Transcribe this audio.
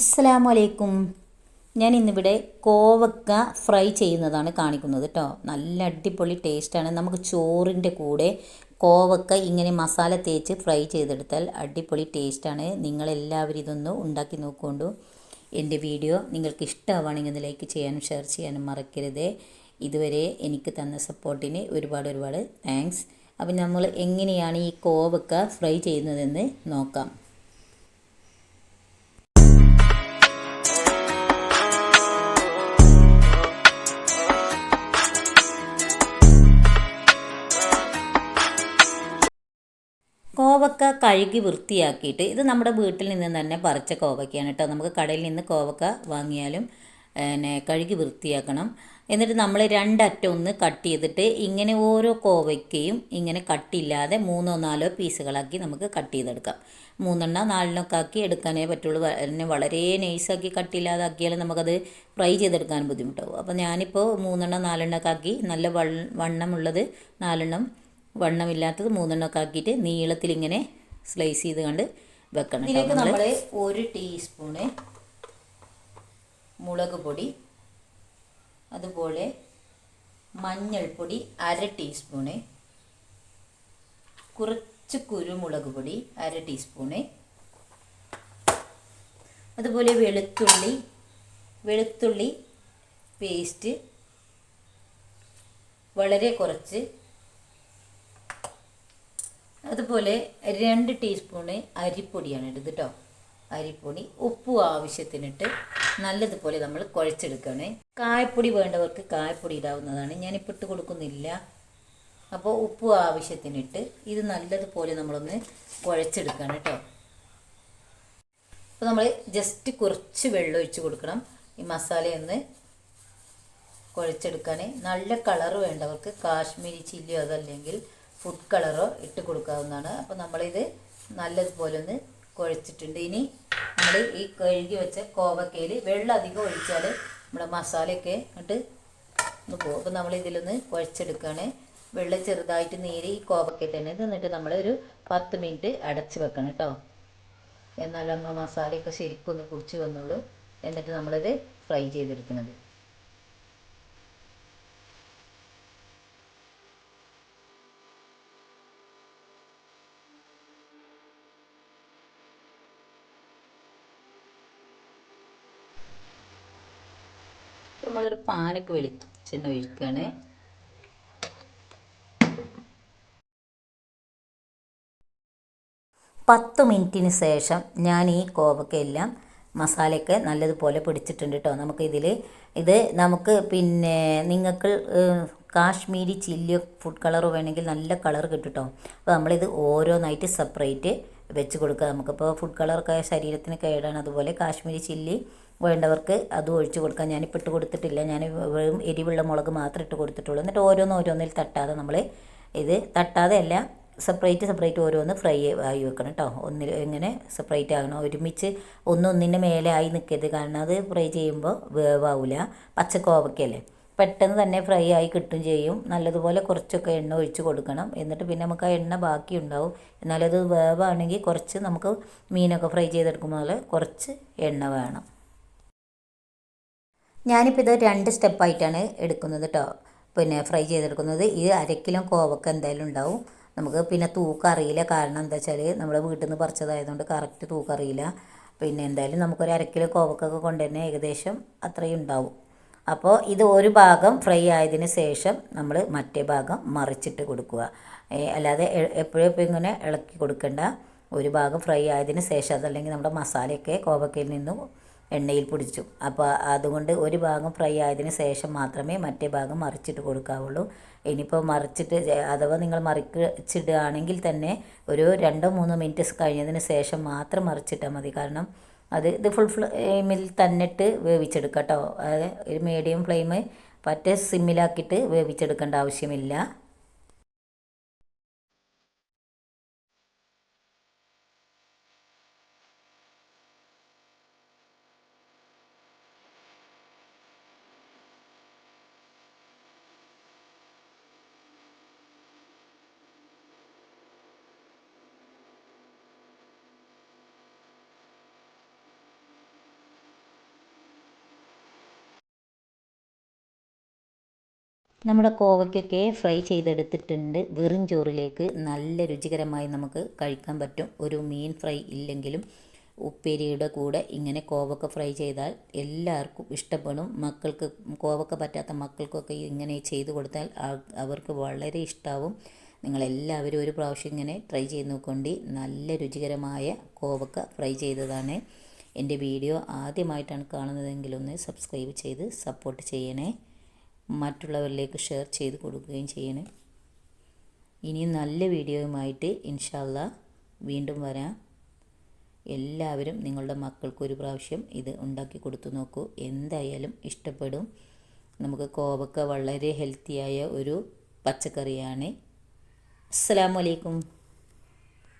അസ്സലാമു അലൈക്കും ഞാൻ ഇന്നിവിടെ കോവക്ക ഫ്രൈ ചെയ്യുന്നതാണ് കാണിക്കുന്നത് കേട്ടോ നല്ല അടിപൊളി ടേസ്റ്റാണ്. നമുക്ക് ചോറിന്റെ കൂടെ കോവക്ക ഇങ്ങനെ മസാല തേച്ച് ഫ്രൈ ചെയ്തെടുത്താൽ അടിപൊളി ടേസ്റ്റാണ്. നിങ്ങളെല്ലാവരും ഇതൊന്ന് ഉണ്ടാക്കി നോക്കുകൊണ്ടു എന്റെ വീഡിയോ നിങ്ങൾക്ക് ഇഷ്ടമാവുകയാണെങ്കിൽ ഒന്ന് ലൈക്ക് ചെയ്യാനും ഷെയർ ചെയ്യാനും മറക്കരുത്. ഇതുവരെ എനിക്ക് തന്ന സപ്പോർട്ടിന് ഒരുപാട് ഒരുപാട് താങ്ക്സ്. അപ്പം നമ്മൾ എങ്ങനെയാണ് ഈ കോവക്ക ഫ്രൈ ചെയ്യുന്നതെന്ന് നോക്കാം. കോവക്ക കഴുകി വൃത്തിയാക്കിയിട്ട് ഇത് നമ്മുടെ വീട്ടിൽ നിന്ന് തന്നെ പറിച്ച കോവക്കയാണ് കേട്ടോ. നമുക്ക് കടയിൽ നിന്ന് കോവക്ക വാങ്ങിയാലും പിന്നെ കഴുകി വൃത്തിയാക്കണം. എന്നിട്ട് നമ്മൾ രണ്ടറ്റം ഒന്ന് കട്ട് ചെയ്തിട്ട് ഇങ്ങനെ ഓരോ കോവയ്ക്കയും ഇങ്ങനെ കട്ടില്ലാതെ മൂന്നോ നാലോ പീസുകളാക്കി നമുക്ക് കട്ട് ചെയ്തെടുക്കാം. മൂന്നെണ്ണം നാലെണ്ണമൊക്കെ ആക്കി എടുക്കാനേ പറ്റുള്ളൂ. പിന്നെ വളരെ നൈസാക്കി കട്ടില്ലാതെ ആക്കിയാൽ നമുക്കത് ഫ്രൈ ചെയ്തെടുക്കാൻ ബുദ്ധിമുട്ടാവും. അപ്പോൾ ഞാനിപ്പോൾ മൂന്നെണ്ണം നാലെണ്ണമൊക്കെ ആക്കി നല്ല വണ്ണമുള്ളത് നാലെണ്ണം വണ്ണമില്ലാത്തത് മൂന്നെണ്ണമൊക്കെ ആക്കിയിട്ട് നീളത്തിൽ ഇങ്ങനെ സ്ലൈസ് ചെയ്ത് കണ്ട് വെക്കണം ഇതിലേക്ക് നമ്മൾ ഒരു ടീസ്പൂണ് മുളക് പൊടി അതുപോലെ മഞ്ഞൾപ്പൊടി അര ടീസ്പൂണ് കുറച്ച് കുരുമുളക് പൊടി അര ടീസ്പൂണ് അതുപോലെ വെളുത്തുള്ളി വെളുത്തുള്ളി പേസ്റ്റ് വളരെ കുറച്ച് അതുപോലെ രണ്ട് ടീസ്പൂണ് അരിപ്പൊടിയാണ് ഇടുന്നത് കേട്ടോ അരിപ്പൊടി ഉപ്പും ആവശ്യത്തിനിട്ട് നല്ലതുപോലെ നമ്മൾ കുഴച്ചെടുക്കണേ കായപ്പൊടി വേണ്ടവർക്ക് കായപ്പൊടി ഇടാവുന്നതാണ്. ഞാനിപ്പോൾ ഇട്ട് കൊടുക്കുന്നില്ല. അപ്പോൾ ഉപ്പ് ആവശ്യത്തിനിട്ട് ഇത് നല്ലതുപോലെ നമ്മളൊന്ന് കുഴച്ചെടുക്കണം കേട്ടോ അപ്പോൾ നമ്മൾ ജസ്റ്റ് കുറച്ച് വെള്ളം ഒഴിച്ച് കൊടുക്കണം. ഈ മസാലയൊന്ന് കുഴച്ചെടുക്കാൻ നല്ല കളർ വേണ്ടവർക്ക് കാശ്മീരി ചില്ലിയോ അതല്ലെങ്കിൽ ഫുഡ് കളറോ ഇട്ട് കൊടുക്കാവുന്നതാണ്. അപ്പോൾ നമ്മളിത് നല്ലതുപോലെ ഒന്ന് കുഴച്ചിട്ടുണ്ട്. ഇനി നമ്മൾ ഈ കഴുകി വെച്ച കോവക്കയിൽ വെള്ളം അധികം ഒഴിച്ചാൽ നമ്മുടെ മസാലയൊക്കെ ഇട്ട് ഒന്ന് പോകും. അപ്പോൾ നമ്മൾ ഇതിലൊന്ന് കുഴച്ചെടുക്കുകയാണ് വെള്ളം ചെറുതായിട്ട് നീര് ഈ കോവക്കയിൽ തന്നെ നിന്നിട്ട് നമ്മൾ ഒരു പത്ത് മിനിറ്റ് അടച്ച് വെക്കണം കേട്ടോ എന്നാലും നമ്മൾ മസാലയൊക്കെ ശരിക്കും ഒന്ന് കുടിച്ച് വന്നുള്ളൂ എന്നിട്ട് നമ്മളിത് ഫ്രൈ ചെയ്തെടുക്കുന്നത്. നമ്മളൊരു പാനൊക്കെ വെളിച്ചെണ്ണ ഒഴിക്കുകയാണ്. പത്ത് മിനിറ്റിന് ശേഷം ഞാൻ ഈ കോവക്കയെല്ലാം മസാലയൊക്കെ നല്ലതുപോലെ പിടിച്ചിട്ടുണ്ട് കേട്ടോ. നമുക്ക് ഇതിൽ ഇത് നമുക്ക് പിന്നെ നിങ്ങൾക്ക് കാശ്മീരി ചില്ലി ഫുഡ് കളർ വേണമെങ്കിൽ നല്ല കളർ കിട്ടും കേട്ടോ. അപ്പോൾ നമ്മളിത് ഓരോന്നായിട്ട് സെപ്പറേറ്റ് വെച്ച് കൊടുക്കുക. നമുക്കിപ്പോൾ ഫുഡ് കളറൊക്കെ ശരീരത്തിന് കേടാണ്. അതുപോലെ കാശ്മീരി ചില്ലി വേണ്ടവർക്ക് അതും ഒഴിച്ച് കൊടുക്കാം. ഞാനിപ്പോൾ ഇട്ട് കൊടുത്തിട്ടില്ല. ഞാൻ വെറും എരിവുള്ള മുളക് മാത്രം ഇട്ട് കൊടുത്തിട്ടുള്ളൂ. എന്നിട്ട് ഓരോന്ന് ഓരോന്നിൽ തട്ടാതെ നമ്മൾ ഇത് തട്ടാതെ അല്ല സെപ്പറേറ്റ് സെപ്പറേറ്റ് ഓരോന്ന് ഫ്രൈ ആയി വെക്കണം കേട്ടോ ഒന്നിൽ ഇങ്ങനെ സെപ്പറേറ്റ് ആകണം. ഒരുമിച്ച് ഒന്നൊന്നിന്റെ മേലെ ആയി നിൽക്കരുത് കാരണം അത് ഫ്രൈ ചെയ്യുമ്പോൾ വേവാവില്ല പച്ചക്കോവക്കല്ലേ പെട്ടെന്ന് തന്നെ ഫ്രൈ ആയി കിട്ടും ചെയ്യും. നല്ലതുപോലെ കുറച്ചൊക്കെ എണ്ണ ഒഴിച്ച് കൊടുക്കണം. എന്നിട്ട് പിന്നെ നമുക്ക് ആ എണ്ണ ബാക്കി ഉണ്ടാവും. എന്നാലത് വേവാണെങ്കിൽ കുറച്ച് നമുക്ക് മീനൊക്കെ ഫ്രൈ ചെയ്തെടുക്കുമ്പോൾ കുറച്ച് എണ്ണ വേണം. ഞാനിപ്പോൾ ഇത് രണ്ട് സ്റ്റെപ്പായിട്ടാണ് എടുക്കുന്നത് കേട്ടോ പിന്നെ ഫ്രൈ ചെയ്തെടുക്കുന്നത്. ഇത് അരക്കിലും കിലോ കോവക്ക എന്തായാലും ഉണ്ടാവും. നമുക്ക് പിന്നെ തൂക്കം അറിയില്ല. കാരണം എന്താ വെച്ചാൽ നമ്മുടെ വീട്ടിൽ നിന്ന് പറിച്ചതായതുകൊണ്ട് കറക്റ്റ് തൂക്കം അറിയില്ല. പിന്നെ എന്തായാലും നമുക്കൊരു അരക്കിലെ കിലോ കോവക്കൊക്കെ കൊണ്ട് തന്നെ ഏകദേശം അത്രയും ഉണ്ടാവും. അപ്പോൾ ഇത് ഒരു ഭാഗം ഫ്രൈ ആയതിന് ശേഷം നമ്മൾ മറ്റേ ഭാഗം മറിച്ചിട്ട് കൊടുക്കുക. അല്ലാതെ എപ്പോഴും ഇപ്പോൾ ഇങ്ങനെ ഇളക്കി കൊടുക്കേണ്ട. ഒരു ഭാഗം ഫ്രൈ ആയതിന് ശേഷം അതല്ലെങ്കിൽ നമ്മുടെ മസാലയൊക്കെ കോവക്കയിൽ നിന്നും എണ്ണയിൽ പിടിച്ചു. അപ്പോൾ അതുകൊണ്ട് ഒരു ഭാഗം ഫ്രൈ ആയതിന് ശേഷം മാത്രമേ മറ്റേ ഭാഗം മറിച്ചിട്ട് കൊടുക്കാവുള്ളൂ. ഇനിയിപ്പോൾ മറിച്ചിട്ട് അഥവാ നിങ്ങൾ മറിച്ചിടുകയാണെങ്കിൽ തന്നെ ഒരു രണ്ടോ മൂന്നോ മിനിറ്റ് കഴിഞ്ഞതിന് ശേഷം മാത്രം മറിച്ചിട്ടാൽ മതി. കാരണം അത് ഇത് ഫുൾ ഫ്ലെയിമിൽ തന്നിട്ട് വേവിച്ചെടുക്കാം കേട്ടോ ഒരു മീഡിയം ഫ്ലെയിം പറ്റ സിമ്മിലാക്കിയിട്ട് വേവിച്ചെടുക്കേണ്ട ആവശ്യമില്ല. നമ്മുടെ കോവയ്ക്കൊക്കെ ഫ്രൈ ചെയ്തെടുത്തിട്ടുണ്ട്. വെറും ചോറിലേക്ക് നല്ല രുചികരമായി നമുക്ക് കഴിക്കാൻ പറ്റും. ഒരു മീൻ ഫ്രൈ ഇല്ലെങ്കിലും ഉപ്പേരിയുടെ കൂടെ ഇങ്ങനെ കോവക്ക ഫ്രൈ ചെയ്താൽ എല്ലാവർക്കും ഇഷ്ടപ്പെടും. മക്കൾക്ക് കോവക്ക പറ്റാത്ത മക്കൾക്കൊക്കെ ഇങ്ങനെ ചെയ്തു കൊടുത്താൽ അവർക്ക് വളരെ ഇഷ്ടമാവും നിങ്ങളെല്ലാവരും ഒരു പ്രാവശ്യം ഇങ്ങനെ ട്രൈ ചെയ്ത് നോക്കൊണ്ടി. നല്ല രുചികരമായ കോവക്ക ഫ്രൈ ചെയ്തതാണ് എന്റെ വീഡിയോ. ആദ്യമായിട്ടാണ് കാണുന്നതെങ്കിൽ ഒന്ന് സബ്സ്ക്രൈബ് ചെയ്ത് സപ്പോർട്ട് ചെയ്യണേ. മറ്റുള്ളവരിലേക്ക് ഷെയർ ചെയ്ത് കൊടുക്കുകയും ചെയ്യണേ. ഇനിയും നല്ല വീഡിയോയുമായിട്ട് ഇൻഷാല്ല വീണ്ടും വരാം. എല്ലാവരും നിങ്ങളുടെ മക്കൾക്ക് ഒരു പ്രാവശ്യം ഇത് ഉണ്ടാക്കി കൊടുത്തു നോക്കൂ. എന്തായാലും ഇഷ്ടപ്പെടും. നമുക്ക് കോവക്ക വളരെ ഹെൽത്തിയായ ഒരു പച്ചക്കറിയാണ്. അസ്സാം വലൈക്കും